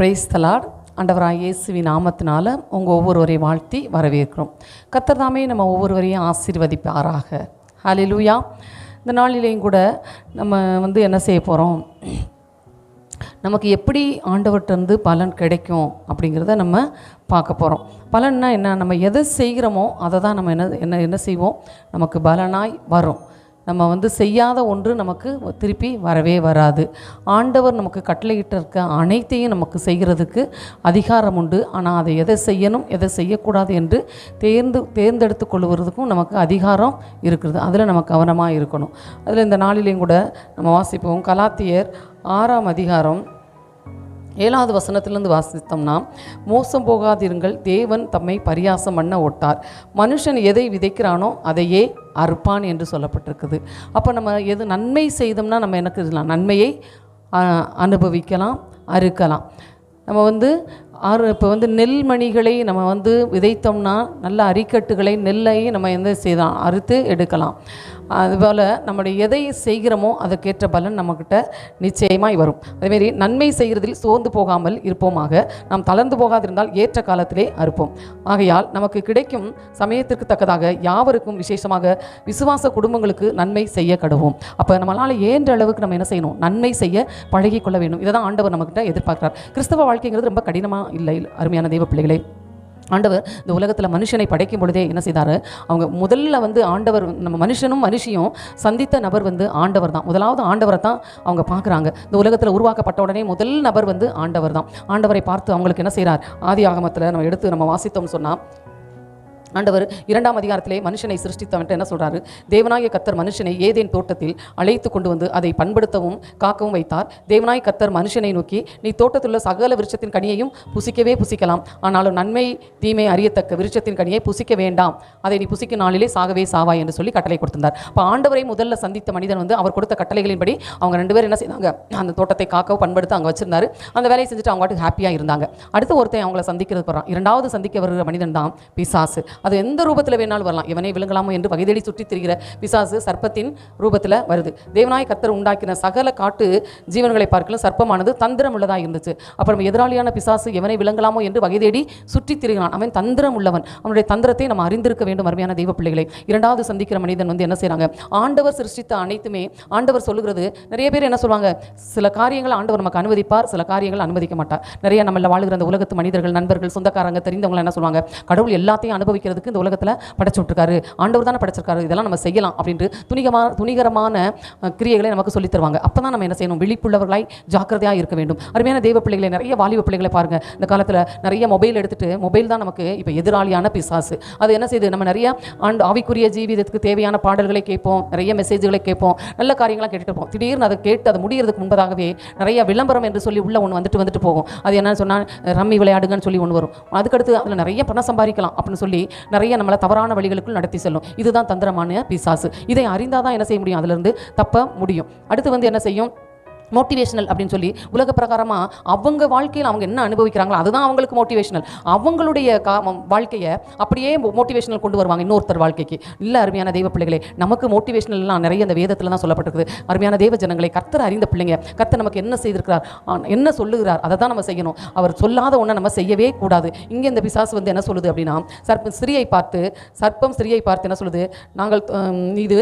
Price தலாட் ஆண்டவராக இயேசுவி நாமத்தினால உங்கள் ஒவ்வொருவரையும் வாழ்த்தி வரவேற்கிறோம். கர்த்தர் தாமே நம்ம ஒவ்வொருவரையும் ஆசீர்வதிப்பாராக. ஹலிலூயா இந்த நாளிலேயும் கூட நம்ம வந்து என்ன செய்ய போகிறோம் நமக்கு எப்படி ஆண்டவர்கிட்டருந்து பலன் கிடைக்கும் அப்படிங்கிறத நம்ம பார்க்க போகிறோம் பலன்னா என்ன? நம்ம எதை செய்கிறோமோ அதை தான் நம்ம என்ன என்ன என்ன செய்வோம்? நமக்கு பலனாய் வரும். நம்ம வந்து செய்யாத ஒன்று நமக்கு திருப்பி வரவே வராது. ஆண்டவர் நமக்கு கட்டளையிட்டு இருக்க அனைத்தையும் நமக்கு செய்கிறதுக்கு அதிகாரம் உண்டு. ஆனால் அதை எதை செய்யணும் எதை செய்யக்கூடாது என்று தேர்ந்து தேர்ந்தெடுத்து கொள்வதற்கும் நமக்கு அதிகாரம் இருக்கிறது. அதில் நம்ம கவனமாக இருக்கணும். அதில் இந்த நாளிலையும் கூட நம்ம வாசிப்போம். கலாத்தியர் ஆறாம் அதிகாரம் ஏழாவது வசனத்திலிருந்து வாசித்தோம்னா மோசம் போகாதிருங்கள் தேவன் தம்மை பரியாசம் பண்ண ஒட்டார். மனுஷன் எதை விதைக்கிறானோ அதையே அறுப்பான் என்று சொல்லப்பட்டிருக்குது. அப்போ நம்ம எது நன்மை செய்தோம்னா நம்ம எனக்கு நன்மையை அனுபவிக்கலாம் அறுக்கலாம். நம்ம வந்து ஆறு இப்போ வந்து நெல்மணிகளை நம்ம வந்து விதைத்தோம்னா நல்ல அரிக்கட்டுகளை நெல்லை நம்ம எந்த செய்யலாம்? அறுத்து எடுக்கலாம். அதுபோல் நம்முடைய எதை செய்கிறோமோ அதற்கேற்ற பலன் நம்மக்கிட்ட நிச்சயமாய் வரும். அதேமாரி நன்மை செய்கிறதில் சோர்ந்து போகாமல் இருப்போமாக. நாம் தளர்ந்து போகாதிருந்தால் ஏற்ற காலத்திலே அறுப்போம். ஆகையால் நமக்கு கிடைக்கும் சமயத்திற்கு தக்கதாக யாவருக்கும் விசேஷமாக விசுவாச குடும்பங்களுக்கு நன்மை செய்ய கடுவோம் அப்போ நம்மளால் ஏன்ற அளவுக்கு நம்ம என்ன செய்யணும்? நன்மை செய்ய பழகிக்கொள்ள வேண்டும். இதை தான் ஆண்டவர் நம்மக்கிட்ட எதிர்பார்க்கிறார். கிறிஸ்தவ வாழ்க்கைங்கிறது ரொம்ப கடினமாக இல்லை. அருமையான தெய்வ பிள்ளைகளே ஆண்டவர் இந்த உலகத்தில் மனுஷனை படைக்கும் பொழுதே என்ன செய்தார்? அவங்க முதல்ல வந்து ஆண்டவர் நம்ம மனுஷனும் மனுஷியும் சந்தித்த நபர் வந்து ஆண்டவர் தான். முதலாவது ஆண்டவரை தான் அவங்க பார்க்குறாங்க. இந்த உலகத்தில் உருவாக்கப்பட்ட உடனே முதல் நபர் வந்து ஆண்டவர் தான். ஆண்டவரை பார்த்து அவங்களுக்கு என்ன செய்கிறார் ஆதி ஆகமத்தில் நம்ம எடுத்து நம்ம வாசித்தோம்னு சொன்னால் ஆண்டவர் இரண்டாம் அதிகாரத்திலே மனுஷனை சிருஷ்டித்தவன்ட்டு என்ன சொல்கிறாரு தேவனாய கத்தர் மனுஷனை ஏதேன் தோட்டத்தில் அழைத்து கொண்டு வந்து அதை பண்படுத்தவும் காக்கவும் வைத்தார். தேவனாய் கத்தர் மனுஷனை நோக்கி நீ தோட்டத்தில் உள்ள சகல விருட்சத்தின் கனியையும் புசிக்கவே புசிக்கலாம். ஆனாலும் நன்மை தீமை அறியத்தக்க விருட்சத்தின் கனியை புசிக்க வேண்டாம். அதை நீ புசிக்கும் நாளிலே சாகவே சாவாய் என்று சொல்லி கட்டளை கொடுத்திருந்தார். இப்போ ஆண்டவரை முதல்ல சந்தித்த மனிதன் வந்து அவர் கொடுத்த கட்டளைகளின்படி அவங்க ரெண்டு பேரும் என்ன செய்தாங்க? அந்த தோட்டத்தை காக்கவும் பண்படுத்த அங்கே வச்சிருந்தாரு. அந்த வேலையை செஞ்சுட்டு அவங்க பாட்டுக்கு ஹாப்பியாக இருந்தாங்க. அடுத்து ஒருத்தன் அவங்கள சந்திக்கிறது போகிறான் இரண்டாவது சந்திக்க வருகிற மனிதன் தான் பிசாசு. அது எந்த ரூபத்தில் வேணாலும் வரலாம். இவனை விழுங்கலாமோ என்று வகைதேடி சுற்றி சுற்றித் திரிகிற பிசாசு சர்ப்பத்தின் ரூபத்தில் வருது. தேவனாய் கத்தர் உண்டாக்கின சகல காட்டு ஜீவன்களை பார்க்கலாம் சர்ப்பமானது தந்திரம் உள்ளதாக இருந்துச்சு அப்புறம் எதிராளியான பிசாசு எவனை விளங்கலாமோ என்று வகைதேடி சுற்றி சுற்றித் திரிகிறான். அவன் தந்திரம் உள்ளவன். அவனுடைய தந்திரத்தை நம்ம அறிந்திருக்க வேண்டும் அருமையான தெய்வ பிள்ளைகளை. இரண்டாவது சந்திக்கிற மனிதன் வந்து என்ன செய்கிறாங்க ஆண்டவர் சிருஷ்டித்த அனைத்துமே ஆண்டவர் சொல்லுகிறது நிறைய பேர் என்ன சொல்லுவாங்க சில காரியங்கள் ஆண்டவர் நமக்கு அனுமதிப்பார் சில காரியங்கள் அனுமதிக்க மாட்டார். நிறைய நம்மள வாழ்கிற அந்த உலகத்து மனிதர்கள் நண்பர்கள் சொந்தக்காரங்க தெரிந்தவங்க என்ன சொல்லுவாங்க கடவுள் எல்லாத்தையும் அனுபவிக்கிறதுக்கு இந்த உலகத்தில் படைச்சு விட்டுருக்காரு ஆண்டவர் தானே படைச்சிருக்காரு. இதெல்லாம் நம்ம செய்யலாம் அப்படின்ட்டு துணிகமான துணிகரமான கிரியைகளை நமக்கு சொல்லித் தருவாங்க. அப்போ தான் நம்ம என்ன செய்யணும்? விழிப்புள்ளவர்களாய் ஜாக்கிரதையாக இருக்க வேண்டும். அருமையான தெய்வ பிள்ளைகளை நிறைய வாலிப பிள்ளைகளை பாருங்க. இந்த காலத்தில் நிறைய மொபைல் எடுத்துட்டு மொபைல் தான் நமக்கு இப்போ எதிராளியான பிசாசு. அது என்ன செய்யுது நம்ம நிறைய ஆண்டு ஆவிக்குரிய ஜீவிதத்துக்கு தேவையான பாடல்களை கேட்போம். நிறைய மெசேஜ்களை கேட்போம். நல்ல காரியங்களாக கேட்டுட்டு இருப்போம். திடீர்னு அதை கேட்டு அதை முடியறதுக்கு முன்பதாகவே நிறைய விளம்பரம் என்று சொல்லி உள்ள ஒன்று வந்துட்டு வந்துட்டு போகும். அது என்னன்னு சொன்னால் ரம்மி விளையாடுங்கன்னு சொல்லி ஒன்று வரும். அதுக்கடுத்து அதில் நிறைய பணம் சம்பாதிக்கலாம் அப்படின்னு சொல்லி நிறைய நம்மளை தவறான வழிகளுக்குள் நடத்தி செல்லும். இதுதான் தந்திரமான பிசாசு. இதை அறிந்தால் தான் என்ன செய்ய முடியும்? அதிலிருந்து தப்ப முடியும். அடுத்து வந்து என்ன செய்யும்? மோட்டிவேஷனல் அப்படின்னு சொல்லி உலக பிரகாரமாக அவங்க வாழ்க்கையில் அவங்க என்ன அனுபவிக்கிறாங்களோ அதுதான் அவங்களுக்கு மோட்டிவேஷனல் அவங்களுடைய கா வாழ்க்கையை அப்படியே மோட்டிவேஷனல் கொண்டு வருவாங்க இன்னொருத்தர் வாழ்க்கைக்கு. இல்லை அருமையான தெய்வ பிள்ளைகளே நமக்கு மோட்டிவேஷனல்லாம் நிறைய அந்த வேதத்தில் தான் சொல்லப்பட்டிருக்குது. அருமையான தெய்வ ஜனங்களை கர்த்தர் அறிந்த பிள்ளைங்க கர்த்தர் நமக்கு என்ன செய்திருக்கிறார்? என்ன சொல்லுகிறார்? அதை தான் நம்ம செய்யணும். அவர் சொல்லாத ஒன்றை நம்ம செய்யவே கூடாது. இங்கே இந்த பிசாசு வந்து என்ன சொல்லுது அப்படின்னா சர்ப்பம் சிறியை பார்த்து சர்ப்பம் சிறியை பார்த்து என்ன சொல்லுது? நாங்கள் இது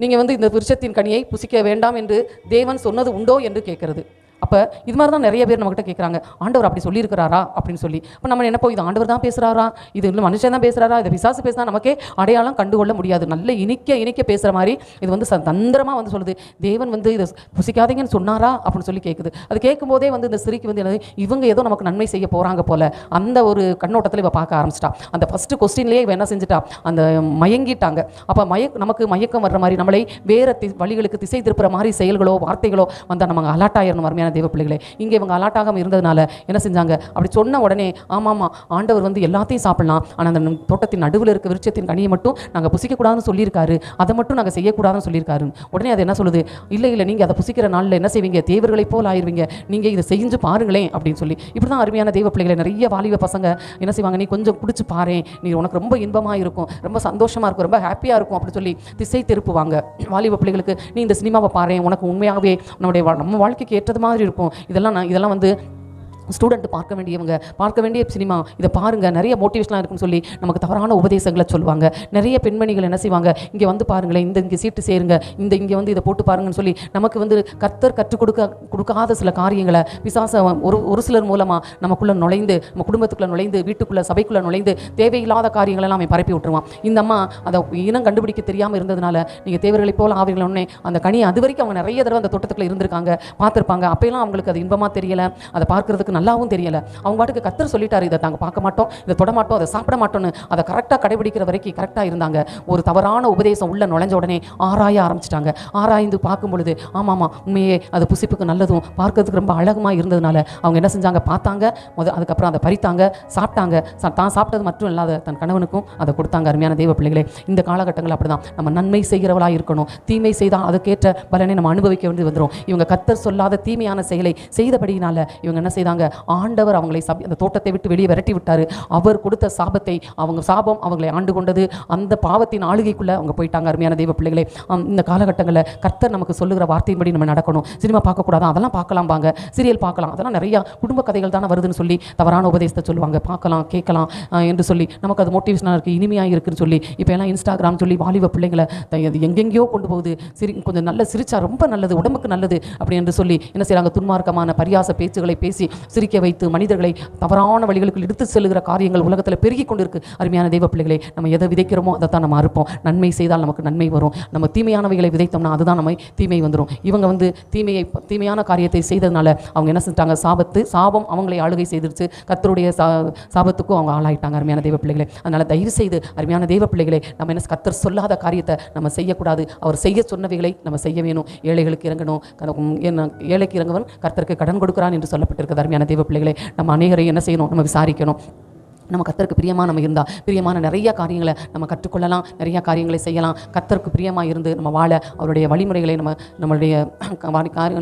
நீங்கள் வந்து இந்த விருட்சத்தின் கனியை புசிக்க வேண்டாம் என்று தேவன் சொன்னது உண்டோ என்று கேட்கிறது. அப்போ இது மாதிரி தான் நிறைய பேர் நம்மகிட்ட கேட்குறாங்க ஆண்டவர் அப்படி சொல்லியிருக்கிறாரா? அப்படின்னு சொல்லி. இப்போ நம்ம நினைப்போம் இது ஆண்டவர் தான் பேசுகிறாரா இது இல்லை மனுஷன் தான் பேசுகிறாரா இது விசாசு பேசினா நமக்கே அடையாளம் கண்டுகொள்ள முடியாது. நல்ல இனிக்க இனிக்க பேசுகிற மாதிரி இது வந்து தந்திரமாக வந்து சொல்லுது. தேவன் வந்து இதை புசிக்காதீங்கன்னு சொன்னாரா? அப்படின்னு சொல்லி கேட்குது அது கேட்கும்போதே வந்து இந்த சிரிக்கு வந்து என்னது இவங்க ஏதோ நமக்கு நன்மை செய்ய போகிறாங்க போல. அந்த ஒரு கண்ணோட்டத்தில் இவ பார்க்க ஆரம்பிச்சிட்டா. அந்த ஃபஸ்ட்டு கொஸ்டின்லேயே இவன் என்ன செஞ்சுட்டா? அந்த மயங்கிட்டாங்க. அப்போ மயக் நமக்கு மயக்கம் வர்ற மாதிரி நம்மளை வேறு தி வழிகளுக்கு திசை திருப்புற மாதிரி செயல்களோ வார்த்தைகளோ வந்தால் நம்ம அலாட்டாயிரணும் அருமையான தேவ பிள்ளைகளே. இங்கே இவங்க அலாட்டாகாமல் இருந்ததுனால என்ன செஞ்சாங்க? அப்படி சொன்ன உடனே ஆமாம் ஆண்டவர் வந்து எல்லாத்தையும் சாப்பிடலாம். ஆனால் அந்த தோட்டத்தின் நடுவில் இருக்க விருட்சத்தின் கனியை மட்டும் நாங்கள் புசிக்கக்கூடாதுன்னு சொல்லியிருக்காரு. அதை மட்டும் நாங்கள் செய்யக்கூடாதுன்னு சொல்லியிருக்காரு உடனே அது என்ன சொல்லுது? இல்லை இல்லை நீங்கள் அதை புசிக்கிற நாளில் என்ன செய்வீங்க? தேவர்களைப் போல் ஆயிடுவீங்க நீங்கள் இதை செஞ்சு பாருங்களேன் அப்படின்னு சொல்லி. இப்படி தான் அருமையான தெய்வ பிள்ளைகளை நிறைய வாலிப பசங்க என்ன செய்வாங்க? நீ கொஞ்சம் குடிச்சு பாரு நீ உனக்கு ரொம்ப இன்பமாக இருக்கும். ரொம்ப சந்தோஷமாக இருக்கும். ரொம்ப ஹாப்பியாக இருக்கும் அப்படின்னு சொல்லி திசை திருப்புவாங்க. வாலிப பிள்ளைகளுக்கு நீ இந்த சினிமாவை பாரு உனக்கு உண்மையாகவே நம்முடைய வா- நம்ம வாழ்க்கைக்கு ஏற்றது மாதிரி இருக்கும். இதெல்லாம் நான் இதெல்லாம் வந்து ஸ்டூடெண்ட் பார்க்க வேண்டியவங்க பார்க்க வேண்டிய சினிமா இதை பாருங்கள் நிறைய மோட்டிவேஷனாக இருக்குன்னு சொல்லி நமக்கு தவறான உபதேசங்களை சொல்லுவாங்க. நிறைய பெண்மணிகள் என்ன செய்வாங்க? இங்கே வந்து பாருங்களேன் இந்த இங்கே சீட்டு சேருங்க இந்த இங்கே வந்து இதை போட்டு பாருங்கன்னு சொல்லி நமக்கு வந்து கர்த்தர் கற்றுக் கொடுக்க கொடுக்காத சில காரியங்களை விசாச ஒரு ஒரு சிலர் மூலமாக நமக்குள்ளே நுழைந்து நம்ம குடும்பத்துக்குள்ளே நுழைந்து வீட்டுக்குள்ளே சபைக்குள்ளே நுழைந்து தேவையில்லாத காரியங்களெல்லாம் அவன் பரப்பி விட்டுருவான். இந்த அம்மா அதை இனம் கண்டுபிடிக்க தெரியாமல் இருந்ததுனால நீங்கள் தேவர்களைப் போல ஆவீர்கள் உடனே அந்த கனி அது வரைக்கும் அவங்க நிறைய தடவை அந்த தோட்டத்துக்குள்ளே இருந்திருக்காங்க பார்த்துருப்பாங்க. அப்போலாம் அவங்களுக்கு அது இன்பமாக தெரியலை. அதை பார்க்குறதுக்கு நல்லாவும் தெரியலை. அவங்க பாட்டுக்கு கத்தர் சொல்லிட்டாரு இதை நாங்கள் பார்க்க மாட்டோம் இதை தொட மாட்டோம் அதை சாப்பிட மாட்டோம்னு. அதை கரெக்டாக கடைபிடிக்கிற வரைக்கும் கரெக்டாக இருந்தாங்க. ஒரு தவறான உபதேசம் உள்ள நுழைஞ்ச உடனே ஆராய ஆரம்பிச்சிட்டாங்க. ஆராய்ந்து பார்க்கும் பொழுது ஆமாம் உண்மையே அது புசிப்புக்கு நல்லதும் பார்க்கறதுக்கு ரொம்ப அழகுமா இருந்ததுனால அவங்க என்ன செஞ்சாங்க? பார்த்தாங்க முத அதுக்கப்புறம் அதை பறித்தாங்க சாப்பிட்டாங்க. தான் சாப்பிட்டது மட்டும் இல்லாத தன் கணவனுக்கும் அதை கொடுத்தாங்க அருமையான தெய்வ பிள்ளைகளே. இந்த காலகட்டங்கள் அப்படிதான். நம்ம நன்மை செய்கிறவளாக இருக்கணும். தீமை செய்தால் அதுக்கேற்ற பலனை நம்ம அனுபவிக்க வேண்டி வந்துடும் இவங்க கத்தர் சொல்லாத தீமையான செயலை செய்தபடியினால இவங்க என்ன செய்தாங்க? ஆண்டவர் அவங்களை சப் அந்த தோட்டத்தை விட்டு வெளியே விரட்டி விட்டார். அவர் கொடுத்த சாபத்தை அவங்க சாபம் அவங்களை ஆண்டு கொண்டது. அந்த பாவத்தின் ஆளுகைக்குள்ள அவங்க போயிட்டாங்க அருமையான தெய்வ பிள்ளைகளே. இந்த காலகட்டங்களில் கர்த்தர் நமக்கு சொல்லுகிற வார்த்தையின்படி நம்ம நடக்கணும். சினிமா பார்க்கக்கூடாது? அதெல்லாம் பார்க்கலாம் வாங்க. சீரியல் பார்க்கலாம். அதெல்லாம் நிறையா குடும்ப கதைகள் தானே வருதுன்னு சொல்லி தவறான உபதேசத்தை சொல்லுவாங்க. பார்க்கலாம் கேட்கலாம் என்று சொல்லி நமக்கு அது மோட்டிவேஷனாக இருக்குது இனிமையாக இருக்குன்னு சொல்லி. இப்போ எல்லாம் இன்ஸ்டாகிராம் சொல்லி வாலிப பிள்ளைங்களை த- அது எங்கெங்கேயோ கொண்டு போகுது. சிரி கொஞ்சம் நல்ல சிரிச்சா ரொம்ப நல்லது உடம்புக்கு நல்லது அப்படி என்று சொல்லி என்ன செய்கிறாங்க துன்மார்க்கமான பரியாச பேச்சுகளை பேசி சிரிக்க வைத்து மனிதர்களை தவறான வழிகளுக்கு எடுத்து செல்லுகிற காரியங்கள் உலகத்தில் பெருகி கொண்டிருக்கு. அருமையான தெய்வ பிள்ளைகளை நம்ம எதை விதைக்கிறோமோ அதை தான் நம்ம அறுப்போம். நன்மை செய்தால் நமக்கு நன்மை வரும். நம்ம தீமையானவைகளை விதைத்தோம்னா அதுதான் நம்ம தீமை வந்துடும் இவங்க வந்து தீமையை தீமையான காரியத்தை செய்ததுனால அவங்க என்ன செஞ்சிட்டாங்க? சாபத்து சாபம் அவங்களை ஆளுகை செய்திருச்சு. கத்தருடைய சா சாபத்துக்கும் அவங்க ஆளாயிட்டாங்க அருமையான தெய்வ பிள்ளைகளை. அதனால் தயவு செய்து அருமையான தெய்வ பிள்ளைகளை நம்ம என்ன கத்தர் சொல்லாத காரியத்தை நம்ம செய்யக்கூடாது. அவர் செய்ய சொன்னவைகளை நம்ம செய்ய வேணும். ஏழைகளுக்கு இறங்கணும். ஏழைக்கு இறங்குவன் கர்த்தருக்கு கடன் கொடுக்குறான் என்று சொல்லப்பட்டிருக்கிறது அருமையான தெய்வ பிள்ளைகளை நம்ம அநேகரை என்ன செய்யணும்? நம்ம விசாரிக்கணும். நம்ம கத்தருக்கு பிரியமாக நம்ம இருந்தால் பிரியமான நிறைய காரியங்களை நம்ம கற்றுக்கொள்ளலாம் நிறைய காரியங்களை செய்யலாம். கத்தருக்கு பிரியமாக இருந்து நம்ம வாழ அவருடைய வழிமுறைகளை நம்ம நம்மளுடைய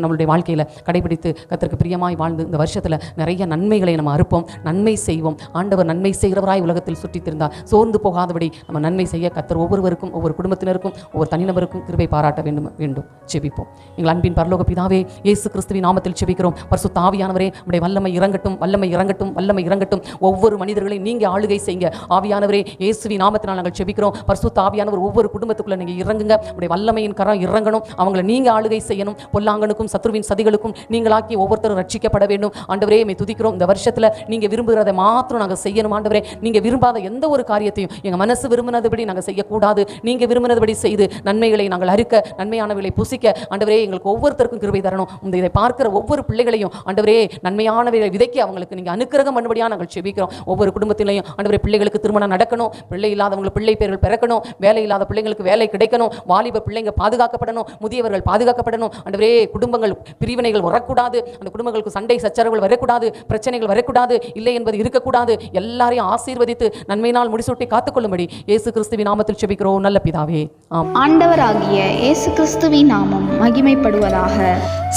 நம்மளுடைய வாழ்க்கையில் கடைபிடித்து கத்தருக்கு பிரியமாய் வாழ்ந்து இந்த வருஷத்தில் நிறைய நன்மைகளை நம்ம அறுப்போம் நன்மை செய்வோம். ஆண்டவர் நன்மை செய்கிறவராய் உலகத்தில் சுற்றித் திருந்தார் சோர்ந்து போகாதபடி நம்ம நன்மை செய்ய கத்தர் ஒவ்வொருவருக்கும் ஒவ்வொரு குடும்பத்தினருக்கும் ஒவ்வொரு தனிநபருக்கும் கிருபை பாராட்ட வேண்டும் வேண்டும். செபிப்போம் எங்கள் அன்பின் பரலோக பிதாவே இயேசு கிறிஸ்துவின் நாமத்தில் செபிக்கிறோம் பரிசு தாவியானவரே உடைய வல்லமை இறங்கட்டும் வல்லமை இறங்கட்டும் வல்லமை இறங்கட்டும். ஒவ்வொரு மனிதர்களையும் நீங்க ஆளுகை செய்யுங்க. ஆவியானவரே இயேசுவி நாமத்தினால் நாங்கள் செபிக்கிறோம். பரிசுத்த ஆவியானவர் ஒவ்வொரு குடும்பத்துக்குள்ள நீங்கள் இறங்குங்க. உடைய வல்லமையின் கரம் இறங்கணும். அவங்கள நீங்க ஆளுகை செய்யணும். பொல்லாங்கனுக்கும் சத்ருவின் சதிகளுக்கும் நீங்களாக்கி ஒவ்வொருத்தரும் ரட்சிக்கப்பட வேண்டும். ஆண்டவரே மே துதிக்கிறோம். இந்த வருஷத்துல நீங்க விரும்புகிறத மாத்திரம் நாங்கள் செய்யணும் ஆண்டவரே. நீங்கள் விரும்பாத எந்த ஒரு காரியத்தையும் எங்கள் மனசு விரும்பினதுபடி நாங்கள் செய்யக்கூடாது. நீங்க விரும்பினதுபடி செய்து நன்மைகளை நாங்கள் அறுக்க நன்மையானவைகளை புசிக்க ஆண்டவரே எங்களுக்கு ஒவ்வொருத்தருக்கும் கிருபை தரணும். இந்த இதை பார்க்கிற ஒவ்வொரு பிள்ளைகளையும் ஆண்டவரே நன்மையானவைகளை விதைக்க அவங்களுக்கு நீங்கள் அனுக்கிரகம் பண்ணுபடியாக நாங்கள் செபிக்கிறோம். ஒவ்வொரு குடும்பத்திலையும் ஆண்டவரே பிள்ளைகளுக்கு திருமணம் நடக்கணும். பிள்ளை இல்லாதவங்களுக்கு பிள்ளை பேர்கள் பிறக்கணும். வேலை இல்லாத பிள்ளைங்களுக்கு வேலை கிடைக்கணும். வாலிப பிள்ளைங்க பாதுகாக்கப்படணும். முதியவர்கள் பாதுகாக்கப்படணும். ஆண்டவரே குடும்பங்கள் பிரிவினைகள் வரக்கூடாது. அந்த குடும்பங்களுக்கு சண்டை சச்சரவுகள் வரக்கூடாது. பிரச்சனைகள் வரக்கூடாது. இல்லை என்பது இருக்கக்கூடாது. எல்லாரையும் ஆசீர்வதித்து நன்மையினால் முடிசூட்டி காத்துக்கொள்ளும்படி இயேசு கிறிஸ்துவின் நாமத்தில் செபிக்கிறோம். நல்ல பிதாவே. ஆம். ஆண்டவராகிய இயேசு கிறிஸ்துவின் நாமம் மகிமைப்படுவதாக.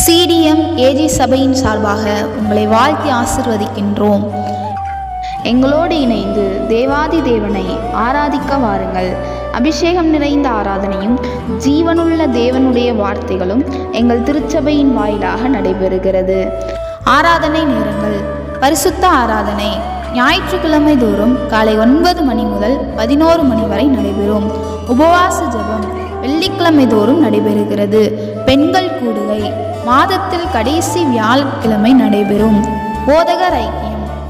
சிடிஎம் ஏஜி சபையின் சார்பாக உங்களை வாழ்த்தி ஆசிர்வதிக்கின்றோம். எங்களோடு இணைந்து தேவாதி தேவனை ஆராதிக்க வாருங்கள். அபிஷேகம் நிறைந்த ஆராதனையும் ஜீவனுள்ள தேவனுடைய வார்த்தைகளும் எங்கள் திருச்சபையின் வாயிலாக நடைபெறுகிறது. ஆராதனை நேரங்கள். பரிசுத்த ஆராதனை. ஞாயிற்றுக்கிழமை தோறும் காலை ஒன்பது மணி முதல் பதினோரு மணி வரை நடைபெறும். உபவாச ஜெபம் வெள்ளிக்கிழமை தோறும் நடைபெறுகிறது. பெண்கள் கூடுகை. மாதத்தில் கடைசி வியாழக்கிழமை நடைபெறும். போதகர் ஐக்கியம்.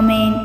ஆமேன்